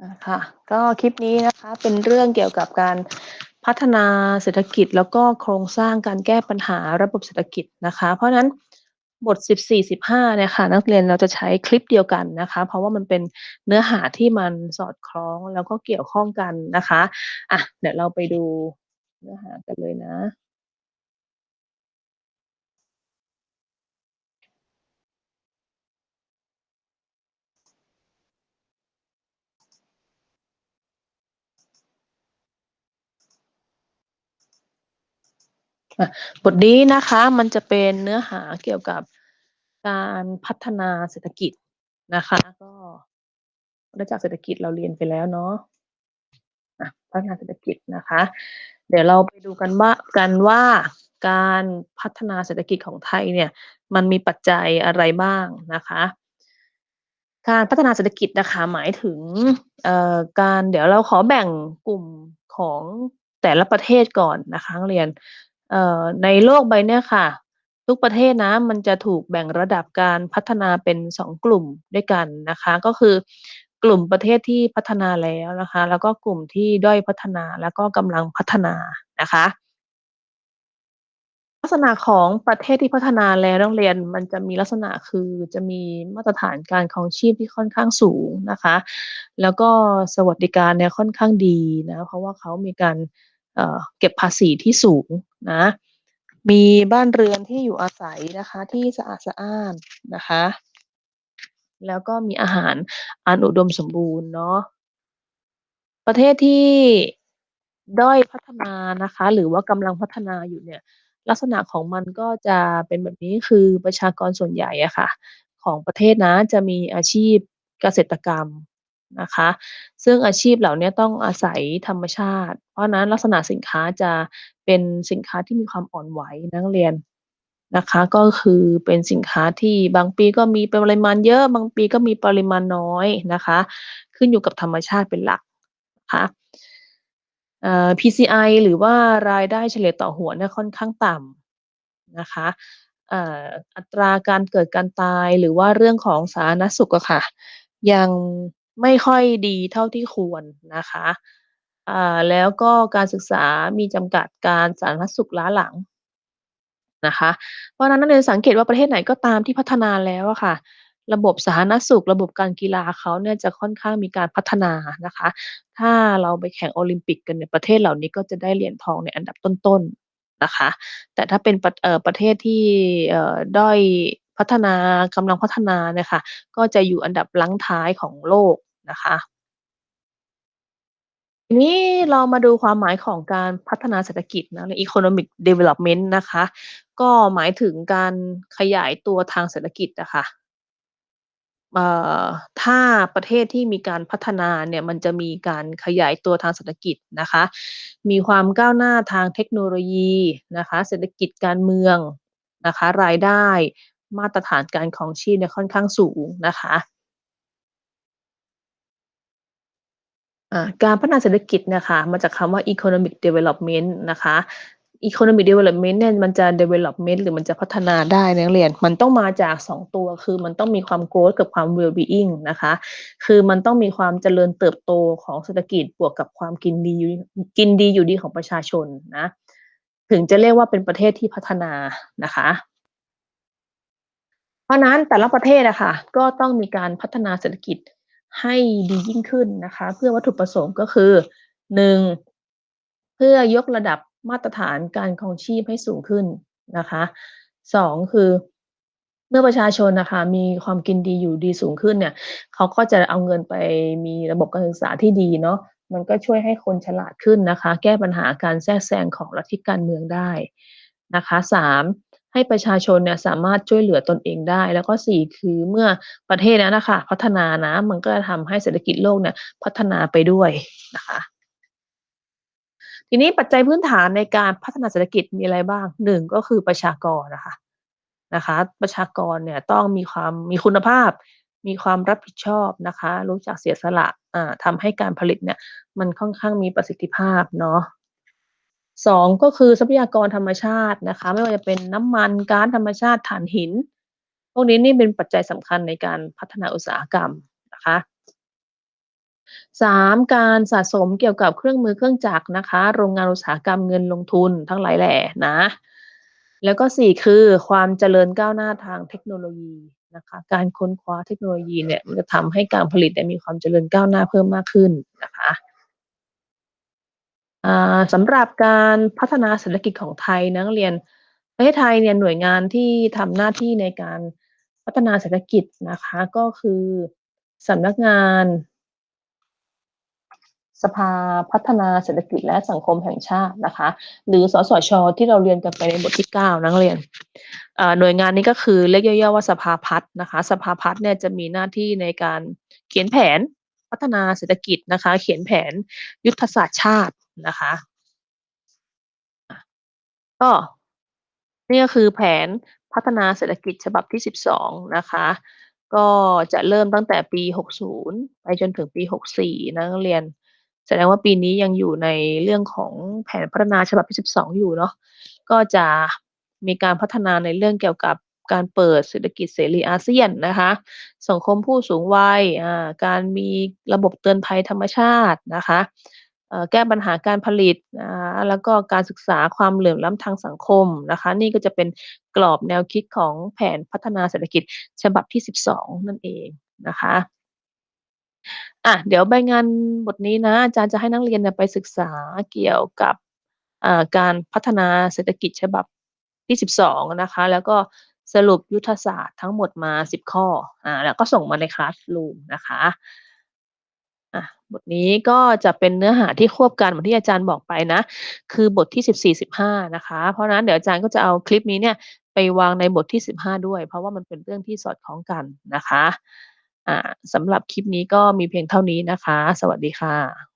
อาค่ะก็คลิปนี้นะคะเป็นเรื่องเกี่ยวกับการพัฒนาเศรษฐกิจแล้วก็โครงสร้างการแก้ปัญหาระบบเศรษฐกิจนะคะ เพราะนั้นบท 14-15เนี่ยค่ะนักเรียนเราจะใช้คลิปเดียวกันนะคะ เพราะว่ามันเป็นเนื้อหาที่มันสอดคล้องแล้วก็เกี่ยวข้องกันนะคะอะเดี๋ยวเราไปดูเนื้อหากันเลยนะ บทนี้นะคะมันจะเป็นเนื้อหาเกี่ยวกับการพัฒนาเศรษฐกิจนะคะ ก็วัฏจักเศรษฐกิจเราเรียนไปแล้วเนาะะพัฒนาเศรษฐกิจนะคะ เดี๋ยวเราไปดูกันว่ากันว่าการพัฒนาเศรษฐกิจของไทยเนี่ย มันมีปัจจัยอะไรบ้างนะคะ การพัฒนาเศรษฐกิจนะคะหมายถึงเอ่อการเดี๋ยวเราขอแบ่งกลุ่มของแต่ละประเทศก่อนนะคะนักเรียน เอ่อในโลกใบเนี้ยค่ะ ทุกประเทศนะมันจะถูกแบ่งระดับการพัฒนาเป็น 2 กลุ่มด้วยกันนะคะ ก็คือกลุ่มประเทศที่พัฒนาแล้วนะคะ แล้วก็กลุ่มที่ด้อยพัฒนาแล้วก็กำลังพัฒนานะคะ ลักษณะของประเทศที่พัฒนาแล้วนักเรียนมันจะมีลักษณะคือจะมีมาตรฐานการครองชีพที่ค่อนข้างสูงนะคะ แล้วก็สวัสดิการเนี่ยค่อนข้างดีนะเพราะว่าเขามีการเเก็บภาษีที่สูง นะมีบ้านเรือนที่อยู่อาศัยนะคะที่สะอาดสะอ้านนะคะ แล้วก็มีอาหารอันอุดมสมบูรณ์เนาะประเทศที่ด้อยพัฒนานะคะ หรือว่ากำลังพัฒนาอยู่เนี่ย ลักษณะของมันก็จะเป็นแบบนี้คือประชากรส่วนใหญ่อะค่ะ ของประเทศนะจะมีอาชีพเกษตรกรรม นะคะ ซึ่งอาชีพเหล่านี้ต้องอาศัยธรรมชาติ เพราะนั้นลักษณะสินค้าจะเป็นสินค้าที่มีความอ่อนไหวนักเรียนนะคะก็คือเป็นสินค้าที่บางปีก็มีปริมาณเยอะบางปีก็มีปริมาณน้อยนะคะ ขึ้นอยู่กับธรรมชาติเป็นหลักนะคะเอ่อ PCI หรือว่ารายได้เฉลี่ยต่อหัวเนี่ยค่อนข้างต่ำนะคะอัตราการเกิดการตายหรือว่าเรื่องของสาธารณสุขอะค่ะ ยัง ไม่ค่อยดีเท่าที่ควรนะคะอ่าแล้วก็การศึกษามีจำกัดการสาธารณสุขล้าหลังนะคะเพราะนั้นนักเรียนสังเกตว่าประเทศไหนก็ตามที่พัฒนาแล้วอะค่ะ ระบบสาธารณสุข ระบบการกีฬาเขาเนี่ยจะค่อนข้างมีการพัฒนานะคะ ถ้าเราไปแข่งโอลิมปิกกันเนี่ยประเทศเหล่านี้ก็จะได้เหรียญทองในอันดับต้นๆนะคะ แต่ถ้าเป็นประเอ่อประเทศที่ด้อยพัฒนากำลังพัฒนาเนี่ยค่ะก็จะอยู่อันดับรั้งท้ายของโลก นะคะ ทีนี้เรามาดูความหมายของการพัฒนาเศรษฐกิจนะใน Economic Development นะคะ ก็หมายถึงการขยายตัวทางเศรษฐกิจอะคะถ้าประเทศที่มีการพัฒนาเนี่ยมันจะมีการขยายตัวทางเศรษฐกิจนะคะ มีความก้าวหน้าทางเทคโนโลยีนะคะ เศรษฐกิจการเมืองนะคะ รายได้มาตรฐานการครองชีพเนี่ยค่อนข้างสูงนะคะ อ่า การพัฒนาเศรษฐกิจนี่ยค่ะมาจากคำว่า Economic Development นะคะ Economic Development เนี่ยมันจะ Development หรือมันจะพัฒนาได้นักเรียน มันต้องมาจาก 2 ตัวคือมันต้องมีความ Growth กับความ Well-being นะคะ คือมันต้องมีความเจริญเติบโตของเศรษฐกิจบวกกับความกินดีกินดีอยู่ดีของประชาชนนะถึงจะเรียกว่าเป็นประเทศที่พัฒนานะคะ เพราะนั้นแต่ละประเทศอะคะก็ต้องมีการพัฒนาเศรษฐกิจ ให้ดียิ่งขึ้นนะคะ เพื่อวัตถุประสงค์ก็คือ 1 เพื่อยกระดับมาตรฐานการครองชีพให้สูงขึ้นนะคะ2คือเมื่อประชาชนนะคะมีความกินดีอยู่ดีสูงขึ้นเนี่ยเขาก็จะเอาเงินไปมีระบบการศึกษาที่ดีเนาะมันก็ช่วยให้คนฉลาดขึ้นนะคะ แก้ปัญหาการแทรกแซงของลัทธิการเมืองได้นะคะ3 ให้ประชาชนเนี่ยสามารถช่วยเหลือตนเองได้ แล้วก็ 4 คือเมื่อประเทศนั้นนะคะพัฒนานะมันก็จะทำให้เศรษฐกิจโลกเนี่ยพัฒนาไปด้วยนะคะทีนี้ปัจจัยพื้นฐานในการพัฒนาเศรษฐกิจมีอะไรบ้าง?1ก็คือประชากรอะคะนะคะ ประชากรเนี่ยต้องมีความมีคุณภาพ มีความรับผิดชอบนะคะ รู้จักเสียสละอ่าทำให้การผลิตเนี่ยมันค่อนข้างมีประสิทธิภาพเนาะ 2ก็คือทรัพยากรธรรมชาตินะคะ ไม่ว่าจะเป็นน้ำมันก๊าซธรรมชาติถ่านหิน พวกนี้นี่เป็นปัจจัยสำคัญในการพัฒนาอุตสาหกรรมนะคะ 3. การสะสมเกี่ยวกับเครื่องมือเครื่องจักรนะคะ โรงงานอุตสาหกรรมเงินลงทุนทั้งหลายแหล่นะ แล้วก็4คือความเจริญก้าวหน้าทางเทคโนโลยีนะคะ การค้นคว้าเทคโนโลยีเนี่ยมันจะทำให้การผลิตมีความเจริญก้าวหน้าเพิ่มมากขึ้นนะคะ สำหรับการพัฒนาเศรษฐกิจของไทยนักเรียนประเทศไทยเนี่ยหน่วยงานที่ทำหน้าที่ในการพัฒนาเศรษฐกิจนะคะก็คือสำนักงาน สภาพัฒนาเศรษฐกิจและสังคมแห่งชาตินะคะ หรือสสช ที่เราเรียนกันไปในบทที่ 9 นักเรียนหน่วยงานนี้ก็คือเรียกย่อๆว่าสภาพัฒน์นะคะ สภาพัฒน์เนี่ยจะมีหน้าที่ในการเขียนแผนพัฒนาเศรษฐกิจนะคะ เขียนแผนยุทธศาสตร์ชาติ นะคะ ก็นี่ก็คือแผนพัฒนาเศรษฐกิจฉบับที่ 12 นะคะ ก็จะเริ่มตั้งแต่ปี 60 ไปจนถึงปี 64 นะนักเรียน แสดงว่าปีนี้ยังอยู่ในเรื่องของแผนพัฒนาฉบับที่ 12 อยู่เนาะ ก็จะมีการพัฒนาในเรื่องเกี่ยวกับการเปิดเศรษฐกิจเสรีอาเซียนนะคะ สังคมผู้สูงวัยอ่าการมีระบบเตือนภัยธรรมชาตินะคะ แก้ปัญหาการผลิตนะแล้วก็การศึกษาความเหลื่อมล้ำทางสังคมนะคะ นี่ก็จะเป็นกรอบแนวคิดของแผนพัฒนาเศรษฐกิจฉบับที่ 12 นั่นเองนะคะอะเดี๋ยวใบงานบทนี้นะอาจารย์จะให้นักเรียนไปศึกษาเกี่ยวกับการพัฒนาเศรษฐกิจฉบับที่ 12 นะคะ แล้วก็สรุปยุทธศาสตร์ทั้งหมดมา 10 ข้ออ่าแล้วก็ส่งมาใน Classroom นะคะ บทนี้ก็จะเป็นเนื้อหาที่ควบกันเหมือนที่อาจารย์บอกไปนะ คือบทที่ 14 15 นะคะ เพราะนั้นเดี๋ยวอาจารย์ก็จะเอาคลิปนี้เนี่ยไปวางในบทที่ 15 ด้วย เพราะว่ามันเป็นเรื่องที่สอดคล้องกันนะคะ อ่าสำหรับคลิปนี้ก็มีเพียงเท่านี้นะคะ สวัสดีค่ะ